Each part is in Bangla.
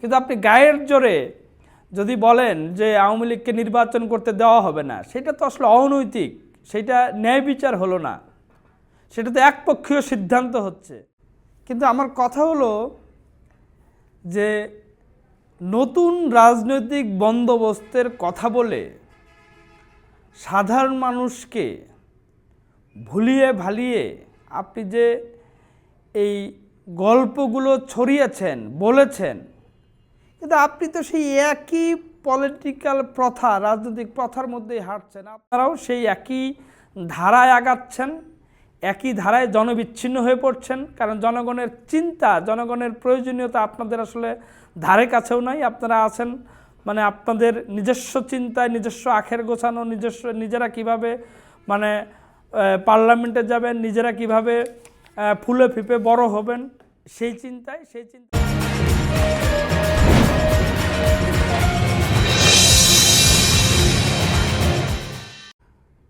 কিন্তু আপনি গায়ের জোরে যদি বলেন যে আওয়ামী লীগকে নির্বাচন করতে দেওয়া হবে না, সেটা তো আসলে অনৈতিক, সেটা ন্যায় বিচার হলো না। সেটা তো একপক্ষীয় সিদ্ধান্ত হচ্ছে। কিন্তু আমার কথা হলো যে নতুন রাজনৈতিক বন্দোবস্তের কথা বলে সাধারণ মানুষকে ভুলিয়ে ভালিয়ে আপনি যে এই গল্পগুলো ছড়িয়েছেন, বলেছেন কিন্তু আপনি তো সেই একই পলিটিক্যাল প্রথা, রাজনৈতিক প্রথার মধ্যেই হাঁটছেন। আপনারাও সেই একই ধারায় আগাচ্ছেন, একই ধারায় জনবিচ্ছিন্ন হয়ে পড়ছেন, কারণ জনগণের চিন্তা, জনগণের প্রয়োজনীয়তা আপনাদের আসলে ধারে কাছেও নাই। আপনারা আছেন মানে আপনাদের নিজস্ব চিন্তায়, নিজস্ব আখের গোছানো, নিজস্ব নিজেরা কীভাবে মানে পার্লামেন্টে যাবেন, নিজেরা কীভাবে ফুলে ফিপে বড় হবেন, সেই চিন্তায়, সেই চিন্তা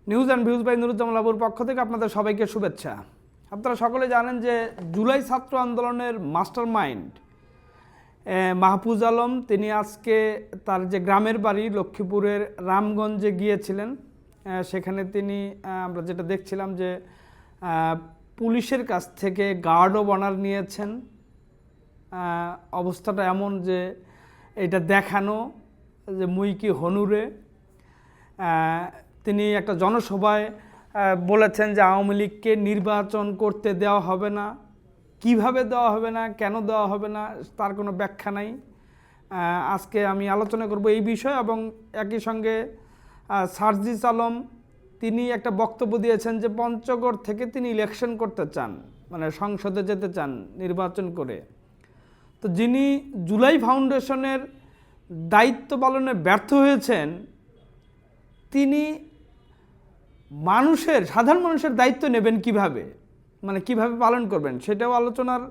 news and views by Nuruzzaman লাবুর পক্ষ থেকে আপনাদের সবাইকে শুভেচ্ছা। আপনারা সকলে জানেন যে জুলাই ছাত্র আন্দোলনের মাস্টার মাইন্ড মাহফুজ আলম, তিনি আজকে তার যে গ্রামের বাড়ি লক্ষ্মীপুরের রামগঞ্জে গিয়েছিলেন সেখানে তিনি আমরা যেটা দেখছিলাম যে পুলিশের কাছ থেকে গার্ডও বানার নিয়েছেন। অবস্থাটা এমন যে এটা দেখানো যে মুই কি হনুরে তিনি একটা জনসভায় বলেছেন যে আওয়ামী লীগকে নির্বাচন করতে দেওয়া হবে না। কীভাবে দেওয়া হবে না? কেন দেওয়া হবে না? তার কোনো ব্যাখ্যা নাই। আজকে আমি আলোচনা করব এই বিষয় এবং একই সঙ্গে সার্জিস আলম তিনি একটা বক্তব্য দিয়েছেন যে পঞ্চগড় থেকে তিনি ইলেকশন করতে চান মানে সংসদে যেতে চান নির্বাচন করে। তো যিনি জুলাই ফাউন্ডেশনের দায়িত্ব পালনে ব্যর্থ হয়েছেন, তিনি মানুষের, সাধারণ মানুষের দায়িত্ব নেবেন কীভাবে? মানে কীভাবে পালন করবেন? সেটাও আলোচনার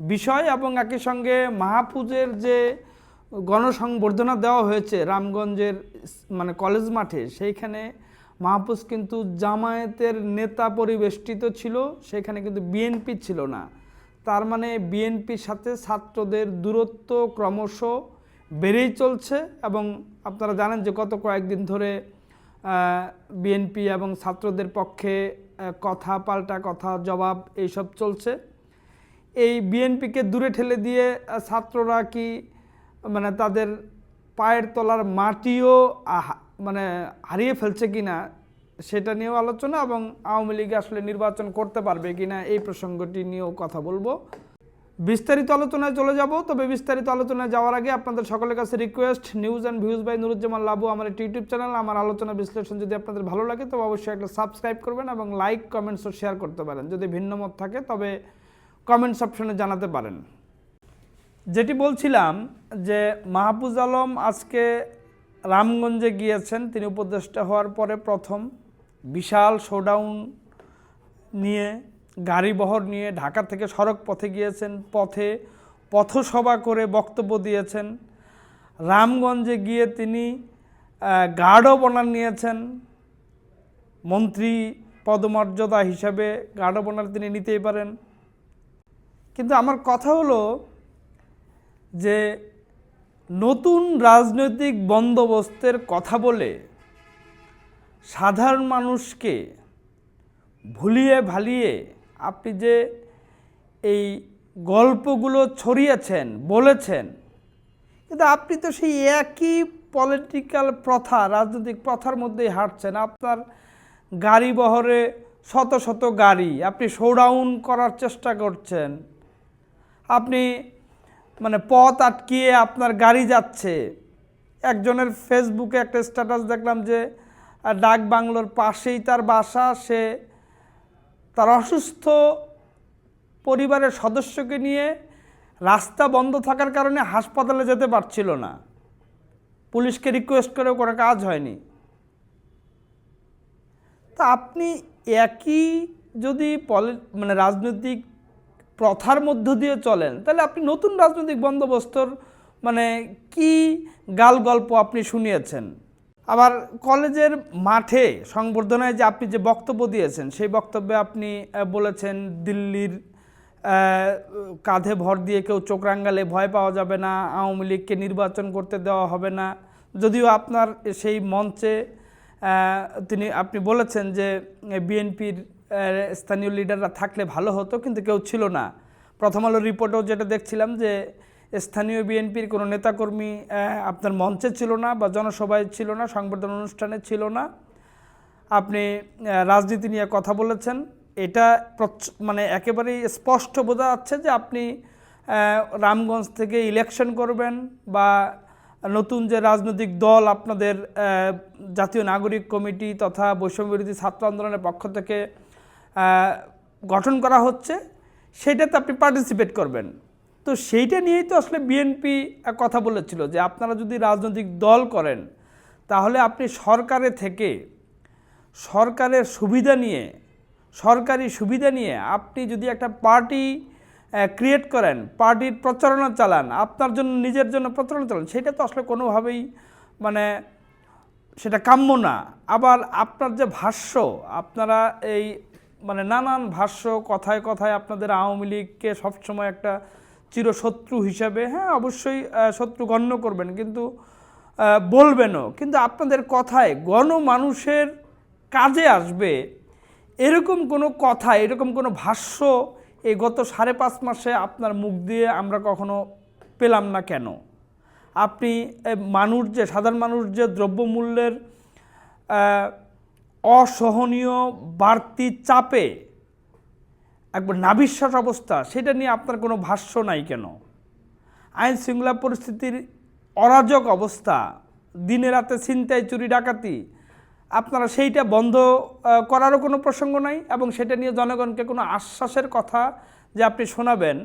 বিষয় এবং একই সঙ্গে মাহফুজের যে গণসংবর্ধনা দেওয়া হয়েছে রামগঞ্জের মানে কলেজ মাঠে, সেইখানে মাহফুজ কিন্তু জামায়াতের নেতা পরিবেষ্টিত ছিল, সেখানে কিন্তু বিএনপি ছিল না। তার মানে বিএনপির সাথে ছাত্রদের দূরত্ব ক্রমশ বেড়েই চলছে এবং আপনারা জানেন যে গত কয়েকদিন ধরে বিএনপি এবং ছাত্রদের পক্ষে কথা, পাল্টা কথা, জবাব এইসব চলছে। এই বিএনপিকে দূরে ঠেলে দিয়ে ছাত্ররা কি মানে তাদের পায়ের তলার মাটিও মানে হারিয়ে ফেলছে কি না সেটা নিয়েও আলোচনা এবং আওয়ামী লীগ আসলে নির্বাচন করতে পারবে কিনা, এই প্রসঙ্গটি নিয়েও কথা বলব। বিস্তারিত আলোচনায় চলে যাব। তবে বিস্তারিত আলোচনায় যাওয়ার আগে আপনাদের সকলের কাছে request news and views by Nuruzzaman Labu, আমার একটি ইউটিউব চ্যানেল আমার আলোচনা বিশ্লেষণ যদি আপনাদের ভালো লাগে, তবে অবশ্যই একটা সাবস্ক্রাইব করবেন এবং লাইক কমেন্টস ও শেয়ার করতে পারেন। যদি ভিন্ন মত থাকে, তবে কমেন্টস অপশনে জানাতে পারেন। যেটি বলছিলাম যে মাহফুজ আলম আজকে রামগঞ্জে গিয়েছেন। তিনি উপদেষ্টা হওয়ার পরে প্রথম বিশাল শোডাউন নিয়ে গাড়িবহর নিয়ে ঢাকা থেকে সড়ক পথে গিয়েছেন পথে পথসভা করে বক্তব্য দিয়েছেন। রামগঞ্জে গিয়ে তিনি আহ, গার্ডও বনার নিয়েছেন। মন্ত্রী পদমর্যাদা হিসাবে গার্ডও বনার তিনি নিতেই পারেন। কিন্তু আমার কথা হলো যে নতুন রাজনৈতিক বন্দোবস্তের কথা বলে সাধারণ মানুষকে ভুলিয়ে ভালিয়ে আপনি যে এই গল্পগুলো ছড়িয়েছেন, বলেছেন, কিন্তু আপনি তো সেই একই পলিটিক্যাল প্রথা, রাজনৈতিক প্রথার মধ্যেই হাঁটছেন। আপনার গাড়ি বহরে শত শত গাড়ি, আপনি শোডাউন করার চেষ্টা করছেন। আপনি মানে পথ আটকিয়ে আপনার গাড়ি যাচ্ছে। একজনের ফেসবুকে একটা স্ট্যাটাস দেখলাম যে ডাক বাংলোর পাশেই তার বাসা, সে তার অসুস্থ পরিবারের সদস্যকে নিয়ে রাস্তা বন্ধ থাকার কারণে হাসপাতালে যেতে পারছিল না। পুলিশকে রিকোয়েস্ট করেও কোনো কাজ হয়নি। তা আপনি একই যদি পলি মানে রাজনৈতিক প্রথার মধ্য দিয়ে চলেন, তাহলে আপনি নতুন রাজনৈতিক বন্দোবস্তর মানে কি গাল গল্প আপনি শুনিয়েছেন? আবার কলেজের মাঠে সংবর্ধনায় যে আপনি যে বক্তব্য দিয়েছেন, সেই বক্তব্যে আপনি বলেছেন দিল্লির কাঁধে ভর দিয়ে কেউ চোখ রাঙ্গালে ভয় পাওয়া যাবে না, আওয়ামী লীগকে নির্বাচন করতে দেওয়া হবে না। যদিও আপনার সেই মঞ্চে তিনি, আপনি বলেছেন যে বিএনপির স্থানীয় লিডাররা থাকলে ভালো হতো, কিন্তু কেউ ছিল না। প্রথম আলো রিপোর্টেও যেটা দেখছিলাম যে স্থানীয় বিএনপির কোনো নেতাকর্মী আপনার মঞ্চে ছিল না বা জনসভায় ছিল না, সংবর্ধনা অনুষ্ঠানে ছিল না। আপনি রাজনীতি নিয়ে কথা বলেছেন। এটা মানে একেবারেই স্পষ্ট বোঝা যাচ্ছে যে আপনি রামগঞ্জ থেকে ইলেকশন করবেন বা নতুন যে রাজনৈতিক দল আপনাদের জাতীয় নাগরিক কমিটি তথা বৈষম্য বিরোধী ছাত্র আন্দোলনের পক্ষ থেকে গঠন করা হচ্ছে, সেটাতে আপনি পার্টিসিপেট করবেন। তো সেইটা নিয়েই তো আসলে বিএনপি কথা বলেছিল যে আপনারা যদি রাজনৈতিক দল করেন, তাহলে আপনি সরকারে থেকে সরকারের সুবিধা নিয়ে, সরকারি সুবিধা নিয়ে আপনি যদি একটা পার্টি ক্রিয়েট করেন, পার্টির প্রচারণা চালান, আপনার জন্য, নিজের জন্য প্রচারণা চালান, সেটা তো আসলে কোনোভাবেই মানে সেটা কাম্য না। আবার আপনার যে ভাষ্য, আপনারা এই মানে নানান ভাষ্য কথায় কথায় আপনাদের আওয়ামী লীগকে সবসময় একটা চিরশত্রু হিসাবে হ্যাঁ অবশ্যই শত্রু গণ্য করবেন, কিন্তু বলবেনও। কিন্তু আপনাদের কথায় গণমানুষের কাজে আসবে এরকম কোনো কথা, এরকম কোনো ভাষ্য এই গত সাড়ে পাঁচ মাসে আপনার মুখ দিয়ে আমরা কখনো পেলাম না কেন? আপনি মানুষ যে, সাধারণ মানুষ যে দ্রব্যমূল্যের অসহনীয় বাড়তি চাপে একবার নাবিশ্বাস অবস্থা, সেটা নিয়ে আপনার কোনো ভাষ্য নাই কেন? আইন শৃঙ্খলা পরিস্থিতির অরাজক অবস্থা, দিনে রাতে ছিনতাই, চুরি, ডাকাতি, আপনারা সেইটা বন্ধ করারও কোনো প্রসঙ্গ নাই এবং সেটা নিয়ে জনগণকে কোনো আশ্বাসের কথা যে আপনি শোনাবেন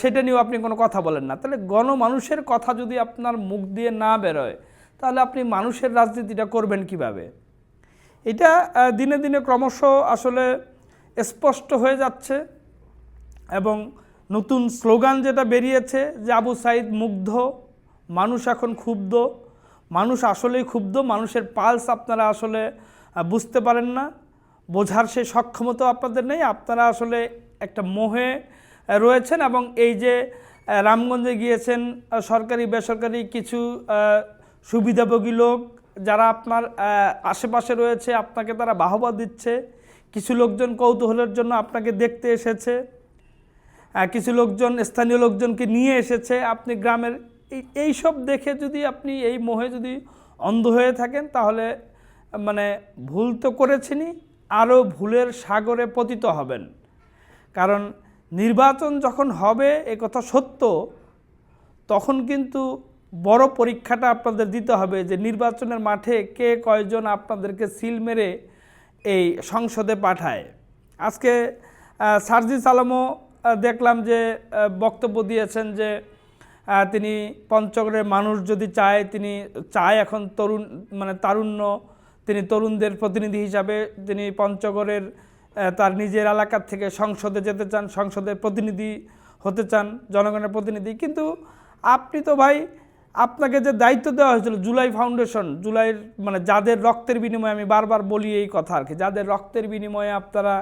সেটা নিয়েও আপনি কোনো কথা বলেন না। তাহলে গণমানুষের কথা যদি আপনার মুখ দিয়ে না বেরোয়, তাহলে আপনি মানুষের রাজনীতিটা করবেন কীভাবে? এটা দিনে দিনে ক্রমশ আসলে স্পষ্ট হয়ে যাচ্ছে এবং নতুন স্লোগান যেটা বেরিয়েছে যে আবু সাইদ মুগ্ধ, মানুষ এখন ক্ষুব্ধ, মানুষ আসলেই ক্ষুব্ধ, মানুষের পালস আপনারা আসলে বুঝতে পারেন না, বোঝার সেই সক্ষমতা আপনাদের নেই, আপনারা আসলে একটা মোহে রয়েছেন এবং এই যে রামগঞ্জে গিয়েছেন সরকারি, বেসরকারি কিছু সুবিধাভোগী লোক যারা আপনার আশেপাশে রয়েছে, আপনাকে তারা বাহবা দিচ্ছে কিছু লোকজন কৌতূহলের জন্য আপনাকে দেখতে এসেছে কিছু লোকজন, স্থানীয় লোকজনকে নিয়ে এসেছে। আপনি গ্রামের এই সব দেখে যদি আপনি এই মোহে যদি অন্ধ হয়ে থাকেন, তাহলে মানে ভুল তো করেছেনই, আরও ভুলের সাগরে পতিত হবেন। কারণ নির্বাচন যখন হবে, এ কথা সত্য, তখন কিন্তু বড় পরীক্ষাটা আপনাদের দিতে হবে যে নির্বাচনের মাঠে কে কয়জন আপনাদেরকে সিল মেরে এই সংসদে পাঠায়। আজকে সার্জিস আলমও দেখলাম যে বক্তব্য দিয়েছেন যে তিনি পঞ্চগড়ের মানুষ যদি চায়, তিনি চায় এখন তরুণ মানে তারুণ্য, তিনি তরুণদের প্রতিনিধি হিসাবে তিনি পঞ্চগড়ের তার নিজের এলাকার থেকে সংসদে যেতে চান, সংসদের প্রতিনিধি হতে চান, জনগণের প্রতিনিধি। কিন্তু আপনি তো ভাই আপনাকে যে দায়িত্ব দেওয়া হয়েছিল, জুলাই ফাউন্ডেশন জুলাইয়ের মানে যাদের রক্তের বিনিময়ে আমি বারবার বলি এই কথা আর কি, যাদের রক্তের বিনিময়ে আপনারা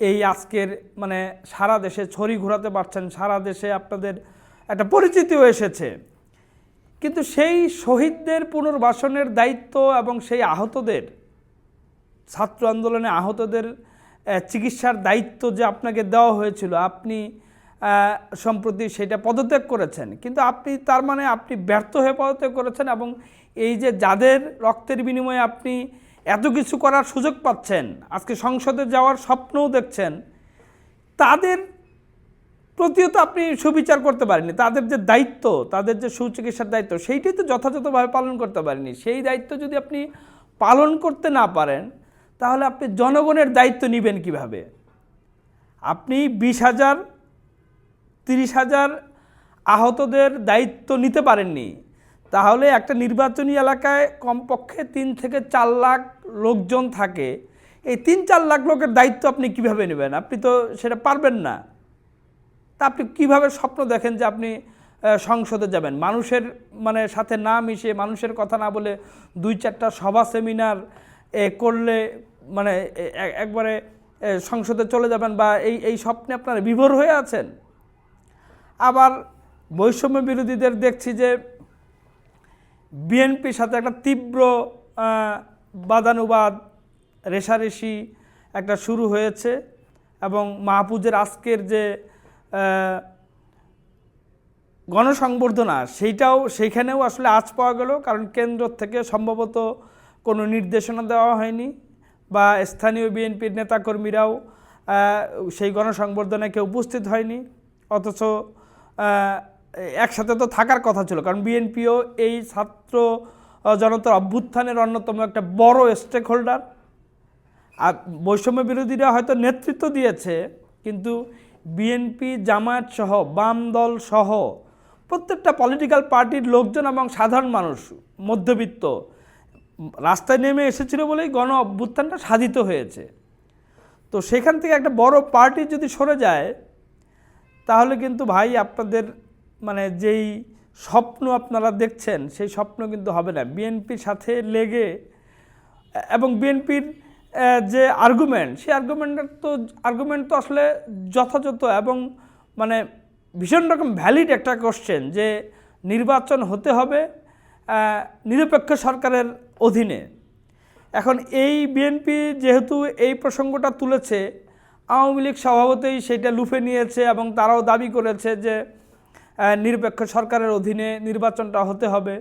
এই আজকের মানে সারা দেশে ছড়ি ঘোরাতে পারছেন, সারা দেশে আপনাদের একটা পরিচিতিও এসেছে। কিন্তু সেই শহীদদের পুনর্বাসনের দায়িত্ব এবং সেই আহতদের, ছাত্র আন্দোলনে আহতদের চিকিৎসার দায়িত্ব যে আপনাকে দেওয়া হয়েছিল, আপনি সম্প্রতি সেটা পদত্যাগ করেছেন। কিন্তু আপনি তার মানে আপনি ব্যর্থ হয়ে পদত্যাগ করেছেন এবং এই যে যাদের রক্তের বিনিময়ে আপনি এত কিছু করার সুযোগ পাচ্ছেন, আজকে সংসদে যাওয়ার স্বপ্নও দেখছেন, তাদের প্রতিও তো আপনি সুবিচার করতে পারেননি। তাদের যে দায়িত্ব, তাদের যে সুচিকিৎসার দায়িত্ব, সেইটাই তো যথাযথভাবে পালন করতে পারেনি সেই দায়িত্ব যদি আপনি পালন করতে না পারেন, তাহলে আপনি জনগণের দায়িত্ব নেবেন কীভাবে? আপনি বিশ হাজার তিরিশ হাজার আহতদের দায়িত্ব নিতে পারেননি। তাহলে একটা নির্বাচনী এলাকায় কমপক্ষে তিন থেকে চার লাখ লোকজন থাকে। এই তিন চার লাখ লোকের দায়িত্ব আপনি কীভাবে নেবেন? আপনি তো সেটা পারবেন না। তা আপনি কীভাবে স্বপ্ন দেখেন যে আপনি সংসদে যাবেন? মানুষের মানে সাথে না মিশে মানুষের কথা না বলে দুই চারটা সভা সেমিনার এ, করলে মানে একবারে সংসদে চলে যাবেন বা এই এই স্বপ্নে আপনারা বিভোর হয়ে আছেন? আবার বৈষম্য বিরোধীদের দেখছি যে বিএনপির সাথে একটা তীব্র বাদানুবাদ, রেশারেশি একটা শুরু হয়েছে এবং মাহফুজের আজকের যে গণসংবর্ধনা সেইটাও সেইখানেও আসলে আজ পাওয়া গেল কারণ কেন্দ্র থেকে সম্ভবত কোনো নির্দেশনা দেওয়া হয়নি বা স্থানীয় বিএনপির নেতাকর্মীরাও সেই গণসংবর্ধনায় কেউ উপস্থিত হয়নি। অথচ একসাথে তো থাকার কথা ছিল। কারণ বিএনপিও এই ছাত্র জনতার অভ্যুত্থানের অন্যতম একটা বড় স্টেক হোল্ডার আর বৈষম্য বিরোধীরা হয়তো নেতৃত্ব দিয়েছে, কিন্তু বিএনপি, জামায়াত সহ, বাম দল সহ, প্রত্যেকটা পলিটিক্যাল পার্টির লোকজন এবং সাধারণ মানুষ, মধ্যবিত্ত, রাস্তায় নেমে এসেছিল বলেই গণ অভ্যুত্থানটা সাধিত হয়েছে। তো সেখান থেকে একটা বড় পার্টি যদি সরে যায় তাহলে কিন্তু ভাই আপনাদের মানে যেই স্বপ্ন আপনারা দেখছেন, সেই স্বপ্ন কিন্তু হবে না। বিএনপির সাথে লেগে এবং বিএনপির যে আর্গুমেন্ট সেই আর্গুমেন্টের তো আর্গুমেন্ট তো আসলে যথাযথ এবং মানে ভীষণ রকম ভ্যালিড একটা কোশ্চেন যে নির্বাচন হতে হবে নিরপেক্ষ সরকারের অধীনে। এখন এই বিএনপি যেহেতু এই প্রসঙ্গটা তুলেছে আওয়ামী লীগ স্বভাবতই সেটা লুফে নিয়েছে এবং তারাও দাবি করেছে যে নিরপেক্ষ সরকারের অধীনে নির্বাচনটা হতে হবে।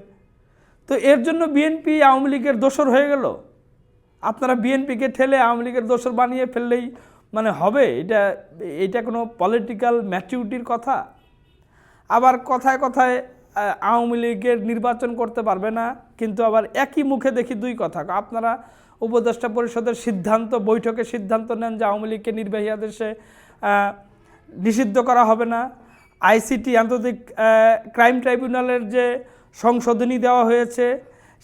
তো এর জন্য বিএনপি আওয়ামী লীগের দোসর হয়ে গেল। আপনারা বিএনপিকে ঠেলে আওয়ামী লীগের দোসর বানিয়ে ফেললেই মানে হবে, এটা এটা কোনো পলিটিক্যাল ম্যাচিউরিটির কথা। আবার কথায় কথায় আওয়ামী লীগের নির্বাচন করতে পারবে না, কিন্তু আবার একই মুখে দেখি দুই কথা। আপনারা উপদেষ্টা পরিষদের সিদ্ধান্ত, বৈঠকে সিদ্ধান্ত নেন যে আওয়ামী লীগকে নির্বাহী আদেশে নিষিদ্ধ করা হবে না। আইসিটি আন্তর্জাতিক ক্রাইম ট্রাইব্যুনালের যে সংশোধনী দেওয়া হয়েছে,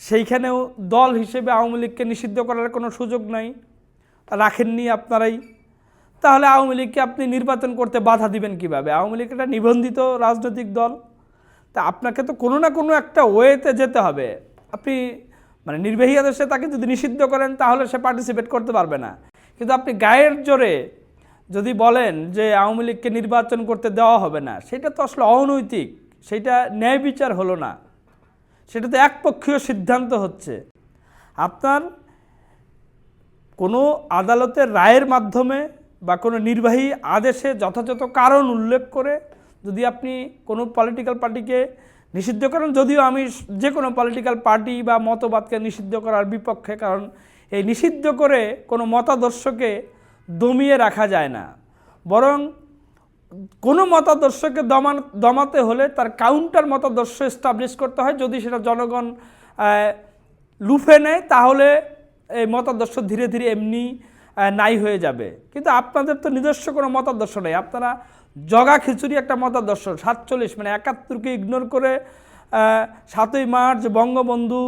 সেইখানেও দল হিসেবে আওয়ামী লীগকে নিষিদ্ধ করার কোনো সুযোগ নাই। রাখেননি আপনারাই। তাহলে আওয়ামী লীগকে আপনি নির্বাচন করতে বাধা দিবেন কীভাবে? আওয়ামী লীগ একটা নিবন্ধিত রাজনৈতিক দল। তা আপনাকে তো কোনো না কোনো একটা ওয়েতে যেতে হবে। আপনি মানে নির্বাহী আদেশে তাকে যদি নিষিদ্ধ করেন, তাহলে সে পার্টিসিপেট করতে পারবে না। কিন্তু আপনি গায়ের জোরে যদি বলেন যে আওয়ামী লীগকে নির্বাচন করতে দেওয়া হবে না, সেটা তো আসলে অনৈতিক, সেটা ন্যায় বিচার হলো না। সেটা তো একপক্ষীয় সিদ্ধান্ত হচ্ছে। আপনার কোনো আদালতের রায়ের মাধ্যমে বা কোনো নির্বাহী আদেশে যথাযথ কারণ উল্লেখ করে যদি আপনি কোনো পলিটিক্যাল পার্টিকে নিষিদ্ধ করেন যদিও আমি যে কোনো পলিটিক্যাল পার্টি বা মতবাদকে নিষিদ্ধ করার বিপক্ষে, কারণ এই নিষিদ্ধ করে কোনো মতাদর্শকে দমিয়ে রাখা যায় না। বরং কোনো মতাদর্শকে দমান, দমাতে হলে তার কাউন্টার মতাদর্শ এস্টাবলিশ করতে হয়। যদি সেটা জনগণ লুফে নেয়, তাহলে এই মতাদর্শ ধীরে ধীরে এমনি নাই হয়ে যাবে। কিন্তু আপনাদের তো নিজস্ব কোনো মতাদর্শ নেই। আপনারা জগা খিচুড়ি একটা মতাদর্শ সাতচল্লিশ মানে একাত্তরকে ইগনোর করে সাতই মার্চ বঙ্গবন্ধু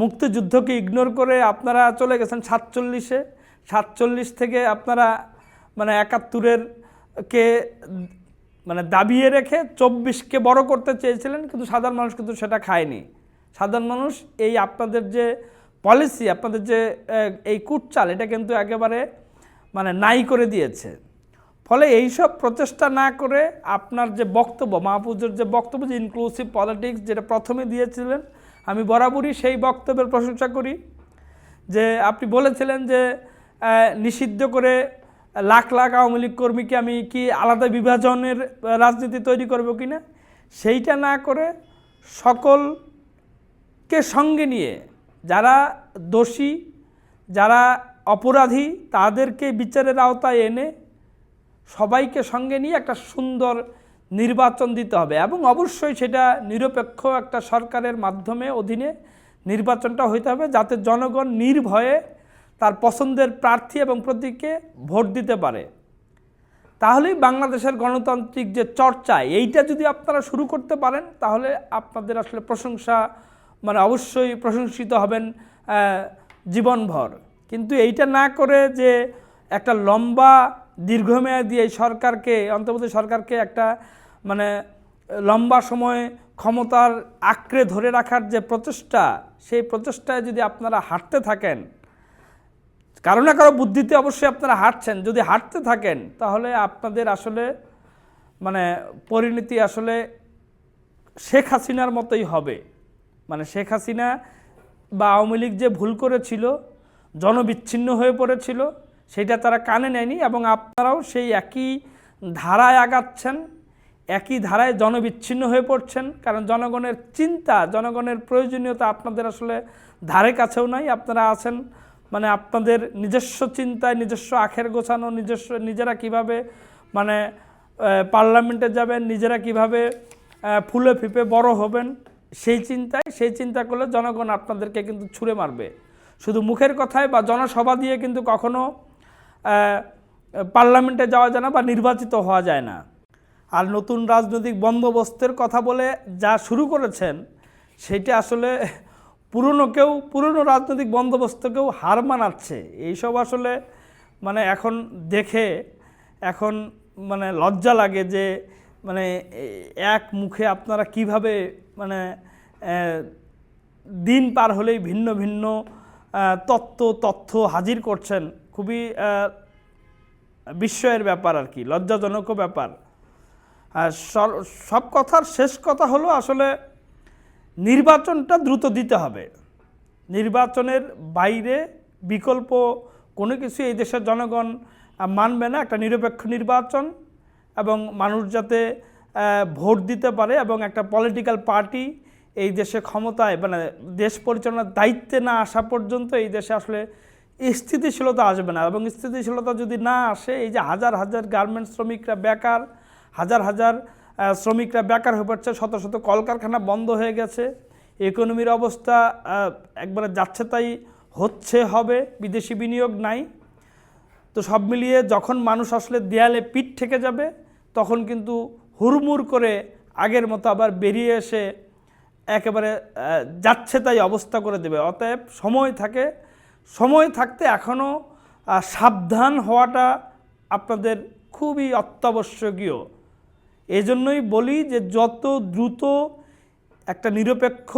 মুক্তিযুদ্ধকে ইগনোর করে আপনারা চলে গেছেন সাতচল্লিশে। সাতচল্লিশ থেকে আপনারা মানে একাত্তরের কে মানে দাবিয়ে রেখে চব্বিশকে বড় করতে চেয়েছিলেন, কিন্তু সাধারণ মানুষ কিন্তু সেটা খায়নি। সাধারণ মানুষ এই আপনাদের যে পলিসি আপনাদের যে এই কুটচাল, এটা কিন্তু একেবারে মানে নাই করে দিয়েছে। ফলে এইসব প্রচেষ্টা না করে আপনার যে বক্তব্য, মাহফুজের যে বক্তব্য যে ইনক্লুসিভ পলিটিক্স যেটা প্রথমে দিয়েছিলেন, আমি বরাবরই সেই বক্তব্যের প্রশংসা করি। যে আপনি বলেছিলেন যে নিষিদ্ধ করে লাখ লাখ আওয়ামী লীগ কর্মীকে আমি কি আলাদা বিভাজনের রাজনীতি তৈরি করব কি না? সেইটা না করে সকলকে সঙ্গে নিয়ে যারা দোষী, যারা অপরাধী, তাদেরকে বিচারের আওতায় এনে সবাইকে সঙ্গে নিয়ে একটা সুন্দর নির্বাচন দিতে হবে এবং অবশ্যই সেটা নিরপেক্ষ একটা সরকারের মাধ্যমে অধীনে নির্বাচনটা হইতে হবে যাতে জনগণ নির্ভয়ে তার পছন্দের প্রার্থী এবং প্রতীককে ভোট দিতে পারে। তাহলেই বাংলাদেশের গণতান্ত্রিক যে চর্চা, এইটা যদি আপনারা শুরু করতে পারেন, তাহলে আপনাদের আসলে প্রশংসা মানে অবশ্যই প্রশংসিত হবেন জীবনভর। কিন্তু এইটা না করে যে একটা লম্বা দীর্ঘমেয়াদী এই সরকারকে, অন্তর্বর্তী সরকারকে একটা মানে লম্বা সময় ক্ষমতার আঁকড়ে ধরে রাখার যে প্রচেষ্টা, সেই প্রচেষ্টায় যদি আপনারা হাঁটতে থাকেন, কারও না কারও বুদ্ধিতে অবশ্যই আপনারা হাঁটছেন। যদি হাঁটতে থাকেন, তাহলে আপনাদের আসলে মানে পরিণতি আসলে শেখ হাসিনার মতোই হবে। মানে শেখ হাসিনা বা আওয়ামী লীগ যে ভুল করেছিল, জনবিচ্ছিন্ন হয়ে পড়েছিল সেটা তারা কানে নেয়নি এবং আপনারাও সেই একই ধারায় আগাচ্ছেন, একই ধারায় জনবিচ্ছিন্ন হয়ে পড়ছেন। কারণ জনগণের চিন্তা, জনগণের প্রয়োজনীয়তা আপনাদের আসলে ধারে কাছেও নাই। আপনারা আছেন মানে আপনাদের নিজস্ব চিন্তায়, নিজস্ব আখের গোছানো, নিজস্ব নিজেরা কীভাবে মানে পার্লামেন্টে যাবেন, নিজেরা কীভাবে ফুলে ফিপে বড় হবেন, সেই চিন্তায়, সেই চিন্তা করলে জনগণ আপনাদেরকে কিন্তু ছুঁড়ে মারবে। শুধু মুখের কথায় বা জনসভা দিয়ে কিন্তু কখনো পার্লামেন্টে যাওয়া যায় না বা নির্বাচিত হওয়া যায় না। আর নতুন রাজনৈতিক বন্দোবস্তের কথা বলে যা শুরু করেছেন, সেটা আসলে পুরনো কেউ, পুরনো রাজনৈতিক বন্দোবস্তকেও হার মানাচ্ছে। এইসব আসলে মানে এখন দেখে, এখন মানে লজ্জা লাগে যে মানে এক মুখে আপনারা কীভাবে মানে দিন পার হলেই ভিন্ন ভিন্ন তত্ত্ব, তথ্য হাজির করছেন। খুবই বিস্ময়ের ব্যাপার আর কি লজ্জাজনকও ব্যাপার। আর সব কথার শেষ কথা হলো আসলে নির্বাচনটা দ্রুত দিতে হবে। নির্বাচনের বাইরে বিকল্প কোনো কিছু এই দেশের জনগণ মানবে না। একটা নিরপেক্ষ নির্বাচন এবং মানুষ যাতে ভোট দিতে পারে এবং একটা পলিটিক্যাল পার্টি এই দেশে ক্ষমতায় মানে দেশ পরিচালনার দায়িত্বে না আসা পর্যন্ত এই দেশে আসলে স্থিতিশীলতা আসবে না এবং স্থিতিশীলতা যদি না আসে, এই যে হাজার হাজার গার্মেন্টস শ্রমিকরা বেকার, হাজার হাজার শ্রমিকরা বেকার হয়ে পড়ছে, শত শত কলকারখানা বন্ধ হয়ে গেছে ইকোনমির অবস্থা একবারে যাচ্ছে তাই হচ্ছে, হবে, বিদেশি বিনিয়োগ নাই। তো সব মিলিয়ে যখন মানুষ আসলে দেয়ালে পিঠ থেকে যাবে, তখন কিন্তু হুড়মুড় করে আগের মতো আবার বেরিয়ে এসে একেবারে যাচ্ছে তাই অবস্থা করে দেবে। অতএব সময় থাকে সময় থাকতে এখনও সাবধান হওয়াটা আপনাদের খুবই অত্যাবশ্যকীয়। এই জন্যই বলি যে যত দ্রুত একটা নিরপেক্ষ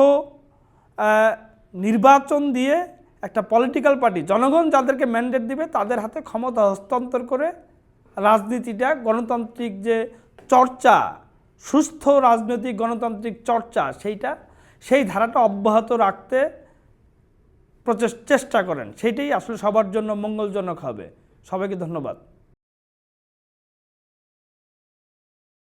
নির্বাচন দিয়ে একটা পলিটিক্যাল পার্টি জনগণ যাদেরকে ম্যান্ডেট দিবে তাদের হাতে ক্ষমতা হস্তান্তর করে রাজনীতিটা, গণতান্ত্রিক যে চর্চা, সুস্থ রাজনৈতিক গণতান্ত্রিক চর্চা, সেইটা, সেই ধারাটা অব্যাহত রাখতে প্রচেষ চেষ্টা করেন। সেটাই আসলে সবার জন্য মঙ্গলজনক হবে। সবাইকে ধন্যবাদ।